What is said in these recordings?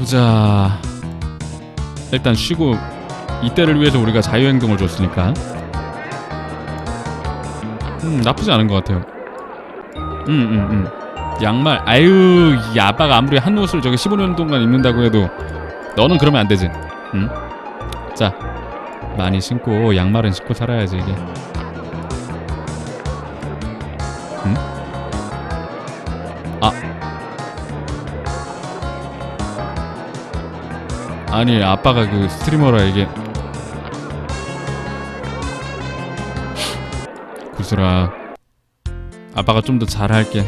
보자. 일단 쉬고 이때를 위해서 우리가 자유행동을 줬으니까. 음 나쁘지 않은 것 같아요. 음 음 음, 음. 양말 아유 이 아빠가 아무리 한 옷을 저기 15년 동안 입는다고 해도 너는 그러면 안 되지. 음. 자 많이 신고 양말은 신고 살아야지 이게. 음? 아니 아빠가 그 스트리머라 이게 구슬아 아빠가 좀 더 잘할게.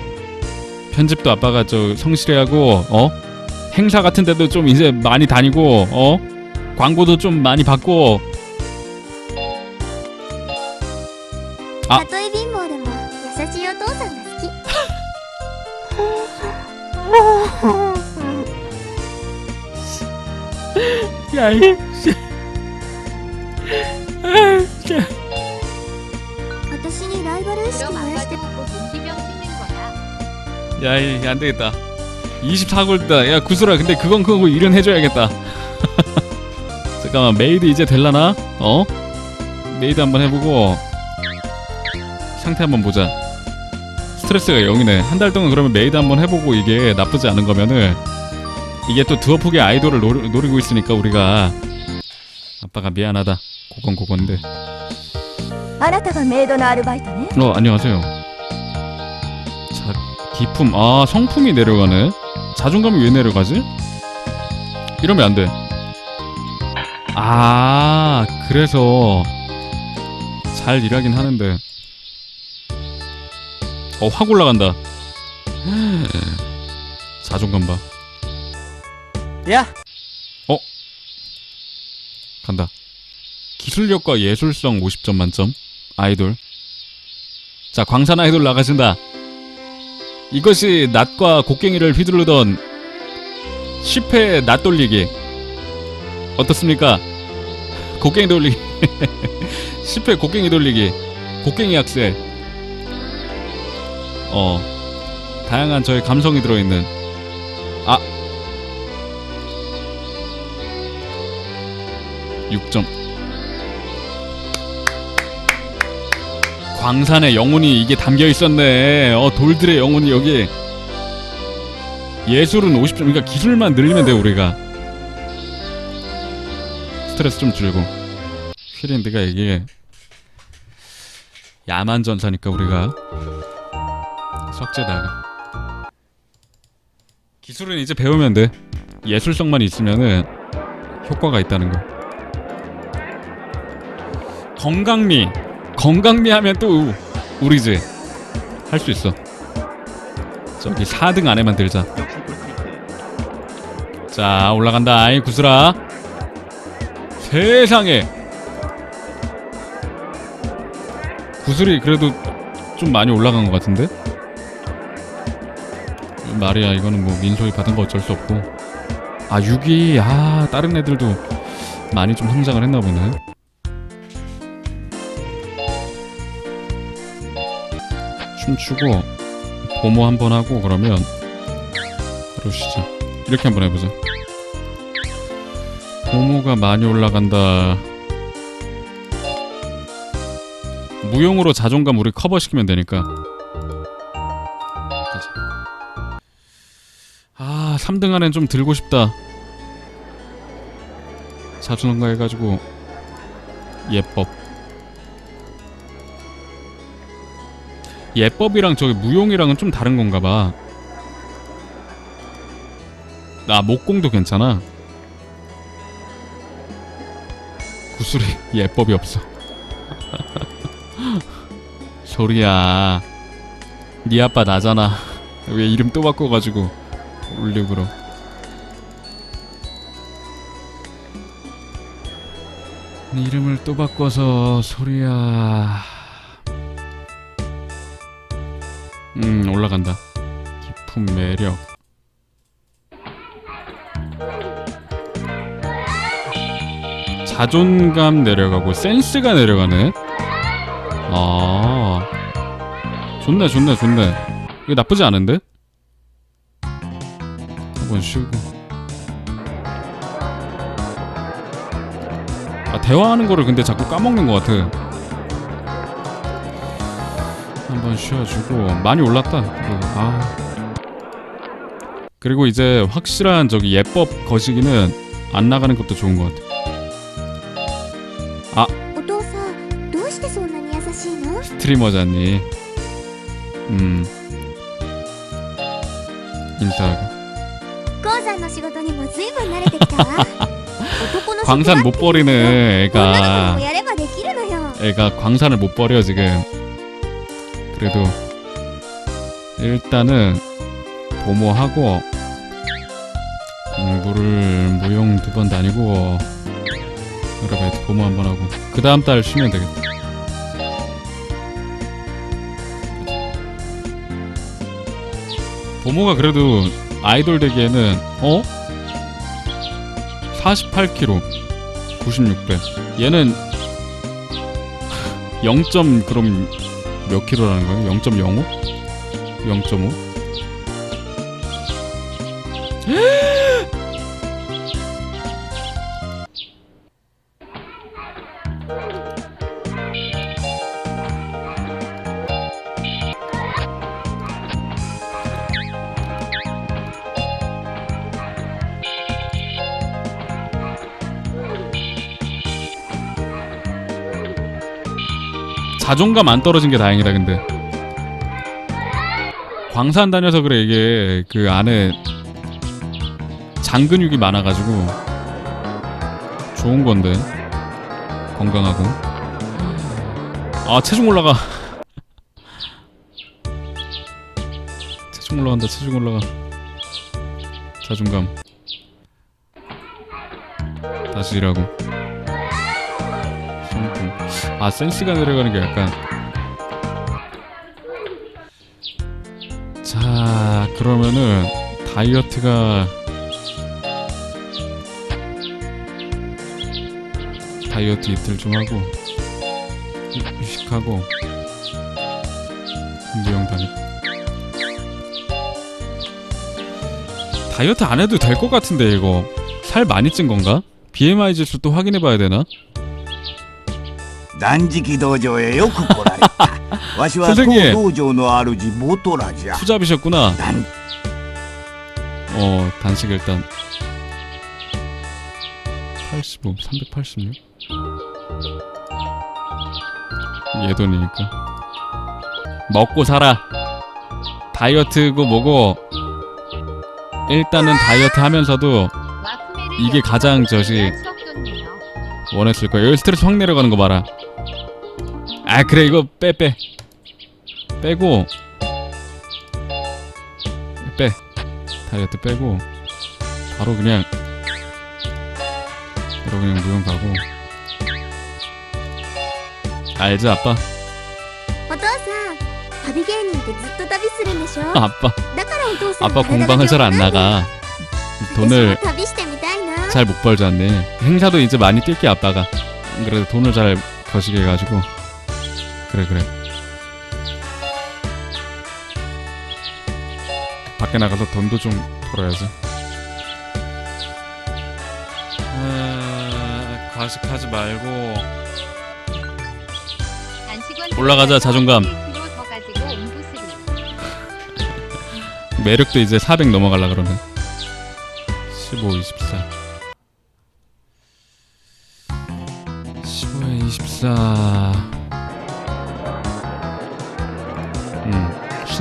편집도 아빠가 저 성실히 하고 어? 행사 같은 데도 좀 이제 많이 다니고 어? 광고도 좀 많이 받고. あ 야이 私にライバル意識 그럼 燃や 아빠 して 좀 먹고 분기병 신는 거야. 야이 안 되겠다 24골드다 야 구슬아 근데 그건 그거고 일은 해줘야겠다 잠깐만 메이드 이제 될라나 어 메이드 한번 해보고 상태 한번 보자 스트레스가 0이네 한 달 동안 그러면 메이드 한번 해보고 이게 나쁘지 않은 거면은 이게 또 두어프의 아이돌을 노리, 노리고 있으니까 우리가 아빠가 미안하다 그건 그건데 あなたがメイドのアルバイトね 어 안녕하세요. 자 기품 아 성품이 내려가네. 자존감이 왜 내려가지? 이러면 안 돼. 아 그래서 잘 일하긴 하는데 어 확 올라간다. 자존감 봐. 야, 간다. 기술력과 예술성 50점 만점. 아이돌. 자, 광산 아이돌 나가신다. 이것이 낫과 곡괭이를 휘두르던 10회 낫 돌리기. 어떻습니까? 곡괭이 돌리기. 10회 곡괭이 돌리기. 곡괭이 악셀. 어. 다양한 저의 감성이 들어있는. 6점. 광산의 영혼이 이게 담겨 있었네. 어 돌들의 영혼이 여기. 예술은 50점. 그러니까 기술만 늘리면 돼 우리가. 스트레스 좀 줄고. 휘린드가 이게 야만 전사니까 우리가 석재다가 기술은 이제 배우면 돼. 예술성만 있으면은 효과가 있다는 거. 건강미. 건강미 하면 또 우리지 할수 있어. 저기 4등 안에만 들자. 자 올라간다 아이 구슬아. 세상에. 구슬이 그래도 좀 많이 올라간 것 같은데? 말이야 이거는 뭐 민소이 받은 거 어쩔 수 없고. 아 6위 아 다른 애들도 많이 좀 성장을 했나 보네 춤추고 보모 한 번 하고 그러면 그러시죠 이렇게 한번 해보자. 보모가 많이 올라간다. 무용으로 자존감 우리 커버시키면 되니까. 아 3등 안엔 좀 들고 싶다. 자존감 해가지고. 예법 예법이랑 저기 무용이랑은 좀 다른 건가 봐. 나 목공도 괜찮아. 구슬이 예법이 없어. 소리야. 네 아빠 나잖아. 왜 이름 또 바꿔가지고 올리브로. 네 이름을 또 바꿔서 소리야. 음 올라간다. 깊은 매력. 자존감 내려가고 센스가 내려가네. 아. 좋네 좋네 좋네. 이거 나쁘지 않은데? 한번 쉬고. 아 대화하는 거를 근데 자꾸 까먹는 것 같아. 한번 쉬어주고 많이 올랐다. 네, 아. 그리고 이제 확실한 저기 예법 거시기는 안 나가는 것도 좋은 것 같아. 아. 스트리머자니. 음. 인사하고. 광산 못 버리는 애가 애가 광산을 못 버려 지금 그래도 일단은 보모하고 음, 물을 무용 두 번 다니고 그러면 보모 한 번 하고 그 다음 달 쉬면 되겠다. 보모가 그래도 아이돌 되기에는 어? 48kg 96배 얘는 0. 그럼 몇 킬로라는 거예요? 0.05? 0.5? 자존감 안 떨어진 게 다행이다 근데. 광산 다녀서 그래 이게 그 안에 장근육이 많아가지고 좋은 건데 건강하고. 아 체중 올라가. 체중 올라간다 체중 올라가. 자존감. 다시 일하고 아 센스가 내려가는 게 약간 자 그러면은 다이어트가 다이어트 이틀 좀 하고 휴- 휴식하고 무용 다니고 다이어트 안 해도 될 것 같은데 이거 살 많이 찐 건가? BMI 지수 또 확인해 봐야 되나? 断食道場へよく来られたわしは当先生道場の主ボトラじゃ 투잡이셨구나 断 어 단식 일단 85 386 예돈이니까 먹고 살아 다이어트고 뭐고 일단은 다이어트 하면서도 와프메를 이게 가장 저시 추억 돋네요. 원했을 거야 여기 스트레스 확 내려가는 거 봐라 아 그래 이거 빼 빼 빼고 빼 다이어트 빼고 바로 그냥 바로 그냥 무용 가고 알지 아빠 お父さん旅芸人ってずっと旅するんでしょ 아빠 だからお父さん 아빠 공방을 잘 안 나가 私 돈을 も旅してみたいな 잘 못 벌지 않네 행사도 이제 많이 뛸게 아빠가 안 그래도 돈을 잘 거시게 해가지고 그래 그래. 밖에 나가서 돈도 좀 벌어야지. 아, 과식하지 말고. 올라가자, 자존감. 1kg 더 가지고 옴부스를. 매력도 이제 400 넘어가려 그러면 15, 24 15에 24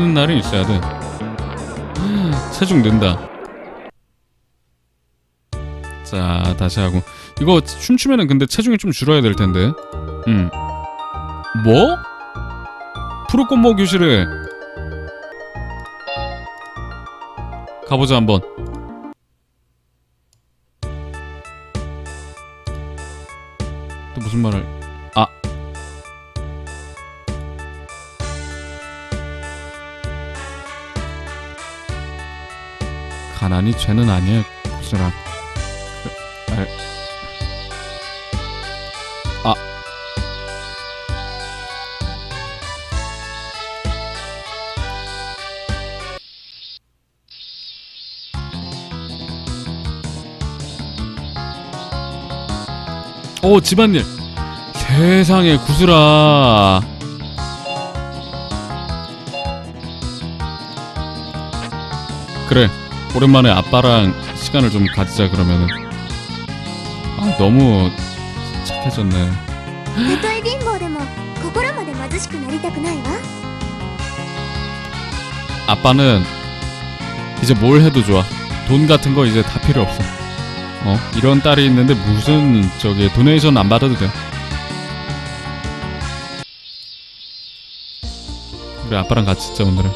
음, 쉬는 날이 있어야 돼 체중 는다 자 다시 하고 이거 춤추면은 근데 체중이 좀 줄어야 될 텐데 음 뭐? 프로꽃모 교실에 가보자 한번. 또 무슨 말을? 가난이 죄는 아니야, 구슬아. 아. 오 집안일 세상에 구슬아 그래 오랜만에 아빠랑 시간을 좀 가지자 그러면은 아 너무 착해졌네 たとえ貧乏でも心まで貧しくなりたくないわ 아빠는 이제 뭘 해도 좋아 돈 같은 거 이제 다 필요 없어 어 이런 딸이 있는데 무슨 저기 도네이션 안 받아도 돼 우리 아빠랑 같이 있자 오늘은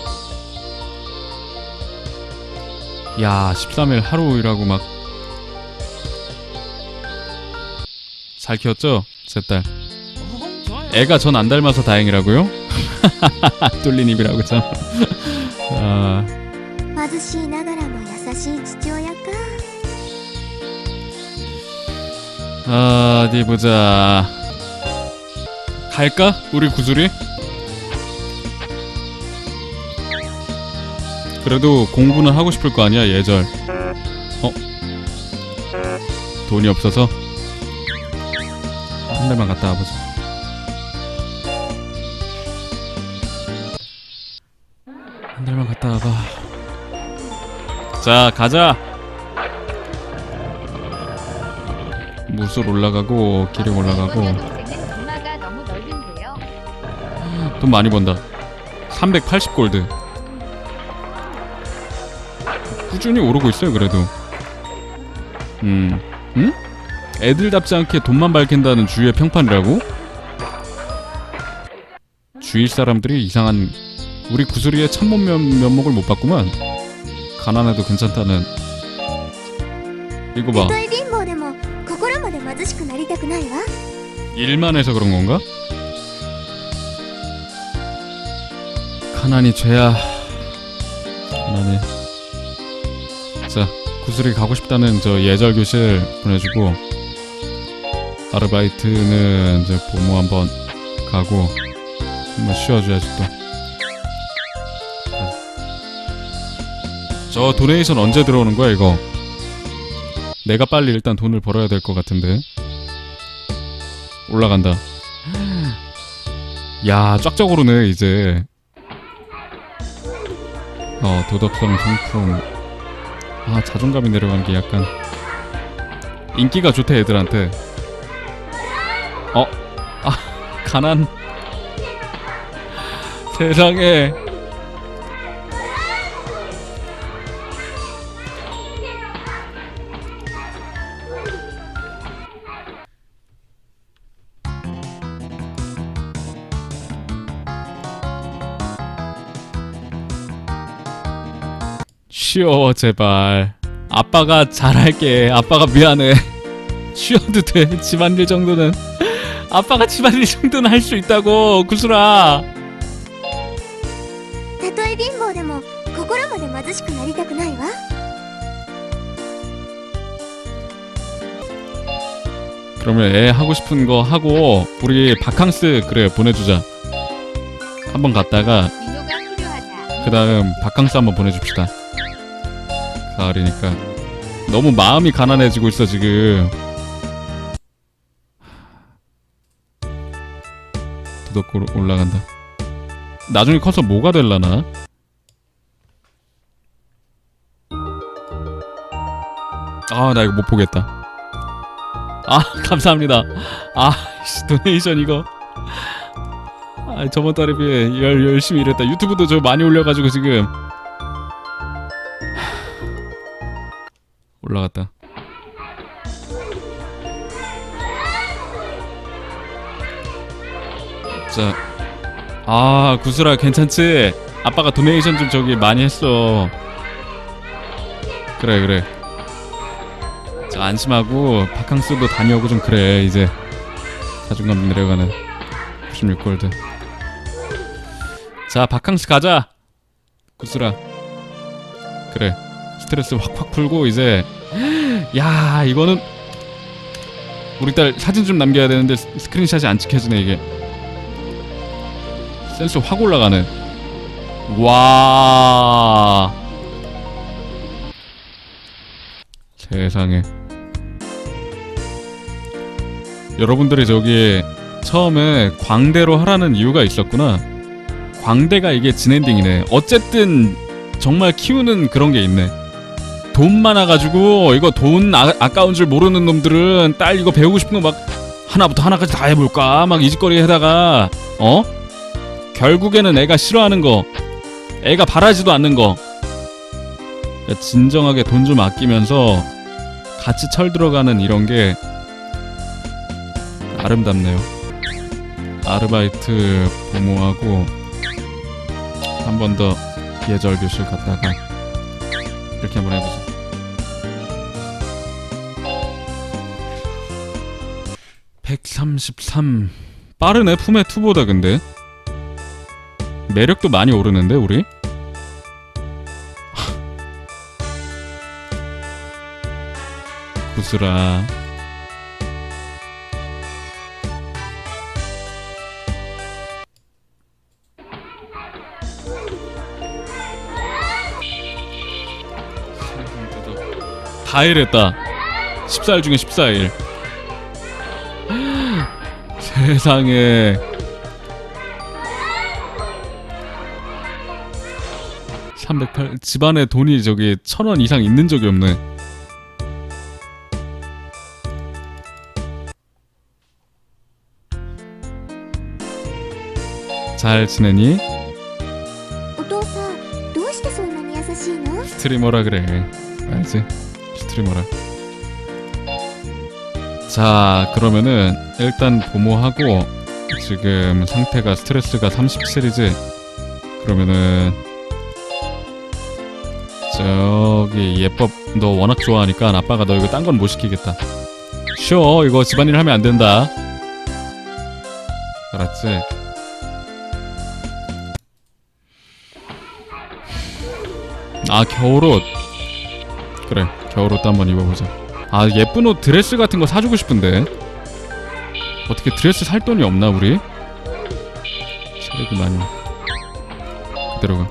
야 13일 하루 일하고 막 잘 키웠죠? 제 딸 애가 전 안 닮아서 다행이라고요? 뚫린 입이라고 참 아, 貧しいながらも優しい父親か 아, 어디 보자. 갈까? 우리 구슬이? 그래도 공부는 하고 싶을 거 아니야, 예절. 어? 돈이 없어서? 한 달만 갔다 와보자. 한 달만 갔다 와봐. 자, 가자! 무술 올라가고 기력 올라가고. 돈 많이 번다 380 골드 꾸준히 오르고 있어요 그래도 음 응? 애들답지 않게 돈만 밝힌다는 주위의 평판이라고? 주위 사람들이 이상한 우리 구슬이의 참몸 면, 면목을 못 봤구만 가난해도 괜찮다는 이거 た 봐 とえ貧乏でも心まで貧しくなりたくないわ 일만 해서 그런 건가? 가난이 죄야. 가난이. 자, 구슬이 가고 싶다는 저 예절 교실 보내주고 아르바이트는 이제 보모 한번 가고 한번 쉬어줘야지 또. 저 도네이션 언제 들어오는 거야 이거? 내가 빨리 일단 돈을 벌어야 될 것 같은데. 올라간다. 야, 쫙쫙 오르네, 이제. 어, 도덕성 상품. 아, 자존감이 내려가는 게 약간. 인기가 좋대, 애들한테. 어, 아, 가난. 세상에. 쉬어 제발 아빠가 잘할게 아빠가 미안해 쉬어도 돼 집안일 정도는 아빠가 집안일 정도는 할 수 있다고 구슬아 たとえ貧乏でも心まで貧しくなりたくないわ 그러면 애 하고 싶은 거 하고 우리 바캉스 그래 보내주자 한번 갔다가 민호가 필요하다. 그 다음 바캉스 한번 보내줍시다 가을이니까 너무 마음이 가난해지고 있어 지금. 도덕으로 올라간다. 나중에 커서 뭐가 될라나? 아 나 이거 못 보겠다. 아 감사합니다. 아 씨, 도네이션 이거. 아 저번 달에 비해 열, 열심히 일했다. 유튜브도 저 많이 올려가지고 지금 올라갔다. 자, 아 구슬아 괜찮지? 아빠가 도네이션 좀 저기 많이 했어. 그래 그래. 자 안심하고 바캉스도 다녀오고 좀 그래 이제 자존감 내려가는 96골드. 자 바캉스 가자. 구슬아. 그래. 스트레스 확확 풀고 이제 야 이거는 우리 딸 사진 좀 남겨야 되는데 스- 스크린샷이 안 찍혀지네 이게 센스 확 올라가네 와 세상에 여러분들이 저기 처음에 광대로 하라는 이유가 있었구나. 광대가 이게 진엔딩이네. 어쨌든 정말 키우는 그런 게 있네. 돈 많아가지고 이거 돈 아, 아까운 줄 모르는 놈들은 딸 이거 배우고 싶은 거 막 하나부터 하나까지 다 해볼까 막 이 짓거리 해다가 어 결국에는 애가 싫어하는 거 애가 바라지도 않는 거 진정하게 돈 좀 아끼면서 같이 철 들어가는 이런 게 아름답네요. 아르바이트 보모하고 한 번 더 예절 교실 갔다가 이렇게 한번 해보자. (133) 빠르네 품의 투보다 근데. 매력도 많이 오르는데 우리? 구슬아. 다 일했다. 14일 중에 14일 세상에 308 집안에 돈이 저기 천 원 이상 있는 적이 없네. 잘 지내니? 스트리머라 그래. 알지? 스트리머라. 자 그러면은 일단 보모하고 지금 상태가 스트레스가 37이지? 그러면은 저기 예법 너 워낙 좋아하니까 아빠가 너 이거 딴 건 못 시키겠다. 쉬어 이거 집안일 하면 안 된다. 알았지? 아 겨울옷. 그래 겨울옷도 한번 입어보자 아 예쁜 옷 드레스 같은 거 사주고 싶은데. 어떻게 드레스 살 돈이 없나 우리? 많이. 그대로 가.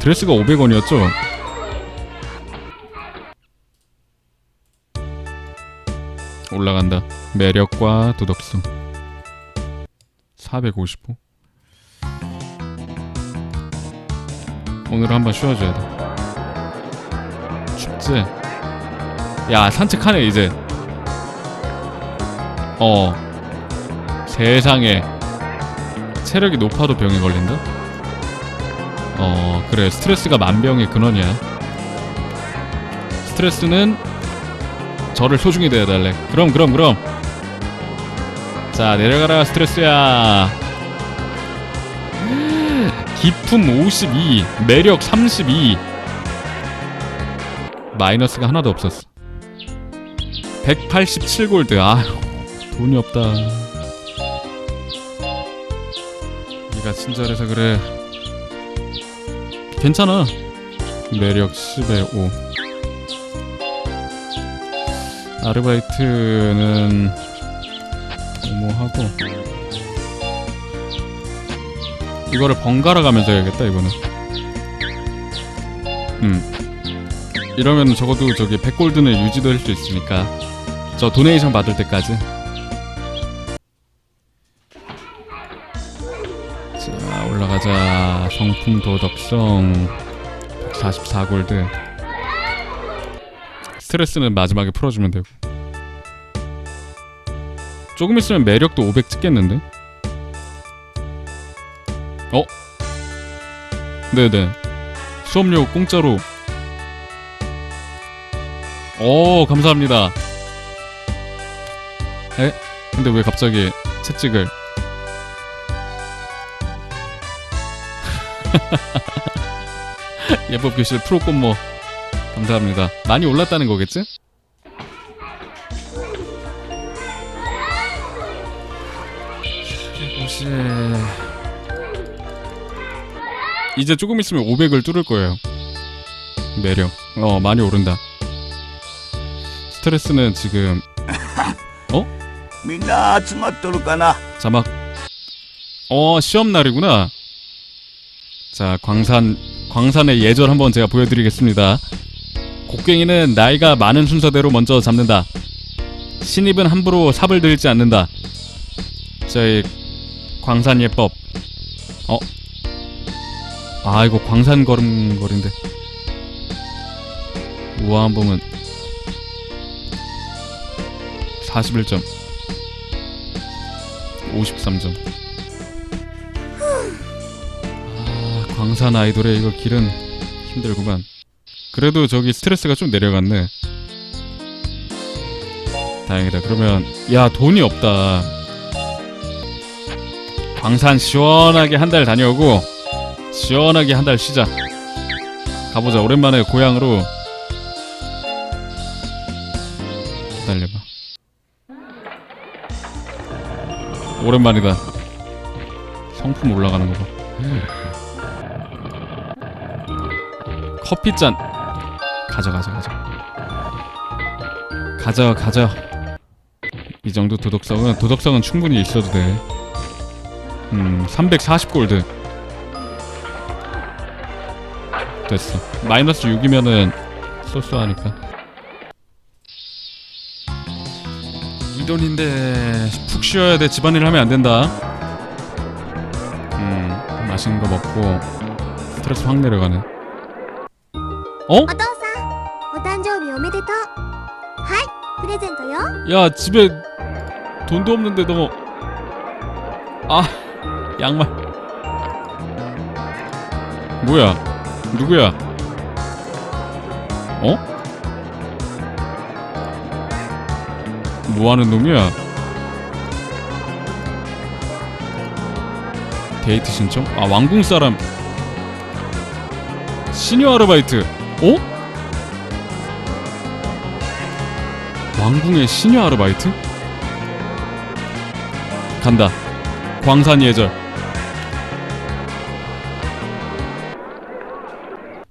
드레스가 500원이었죠? 올라간다. 매력과 도덕성. 455 오늘 한번 쉬어줘야 돼. 춥지? 야 산책하네 이제. 어. 세상에. 체력이 높아도 병에 걸린다? 어 그래. 스트레스가 만병의 근원이야. 스트레스는 저를 소중히 대해달래. 그럼 그럼 그럼. 자 내려가라 스트레스야. 기품 52 매력 32 마이너스가 하나도 없었어 187골드. 아휴 돈이 없다. 네가 친절해서 그래. 괜찮아. 매력 10에 5 아르바이트는 뭐 하고? 이거를 번갈아 가면서 해야겠다 이거는. 음. 이러면 적어도 저기 100골드는 유지도 할수 있으니까 저 도네이션 받을 때까지. 자 올라가자. 성품 도덕성. 144골드. 스트레스는 마지막에 풀어주면 되고. 조금 있으면 매력도 500 찍겠는데? 어? 네네. 수업료 공짜로. 오 감사합니다 에? 근데 왜 갑자기 채찍을 예법 교실 프로 꽃모 감사합니다 많이 올랐다는 거겠지? 교실 이제 조금 있으면 500을 뚫을 거예요. 매력. 어, 많이 오른다. 스트레스는 지금 みんな集まっとるかな 자막 어, 시험 날이구나. 자, 광산 광산의 예절 한번 제가 보여 드리겠습니다. 곡괭이는 나이가 많은 순서대로 먼저 잡는다. 신입은 함부로 삽을 들지 않는다. 저희 광산 예법. 어? 아 이거 광산 걸음걸인데. 우아한 봄은 41점. 53점. 아 광산 아이돌의 이거 길은 힘들구만. 그래도 저기 스트레스가 좀 내려갔네. 다행이다. 그러면 야 돈이 없다. 광산 시원하게 한 달 다녀오고 시원하게 한 달 쉬자. 가보자. 오랜만에 고향으로 오랜만이다. 성품 올라가는 거 봐. 커피 잔 가져 가져 가져 가져 가져 이 정도 도덕성은 도덕성은 충분히 있어도 돼. 음, 340 골드. 됐어. 마이너스 6이면은 쏘쏘하니까. 이 돈인데 푹 쉬어야 돼. 집안일 하면 안 된다. 음, 맛있는 거 먹고 스트레스 확 내려가네. 어? お父さんお誕生日おめでとうはいプレゼントよ 야 집에 돈도 없는데 너 아, 양말. 뭐야? 누구야? 어? 뭐 하는 놈이야? 데이트 신청? 아, 왕궁 사람. 시니어 아르바이트. 어? 왕궁의 시녀 아르바이트? 간다. 광산 예절.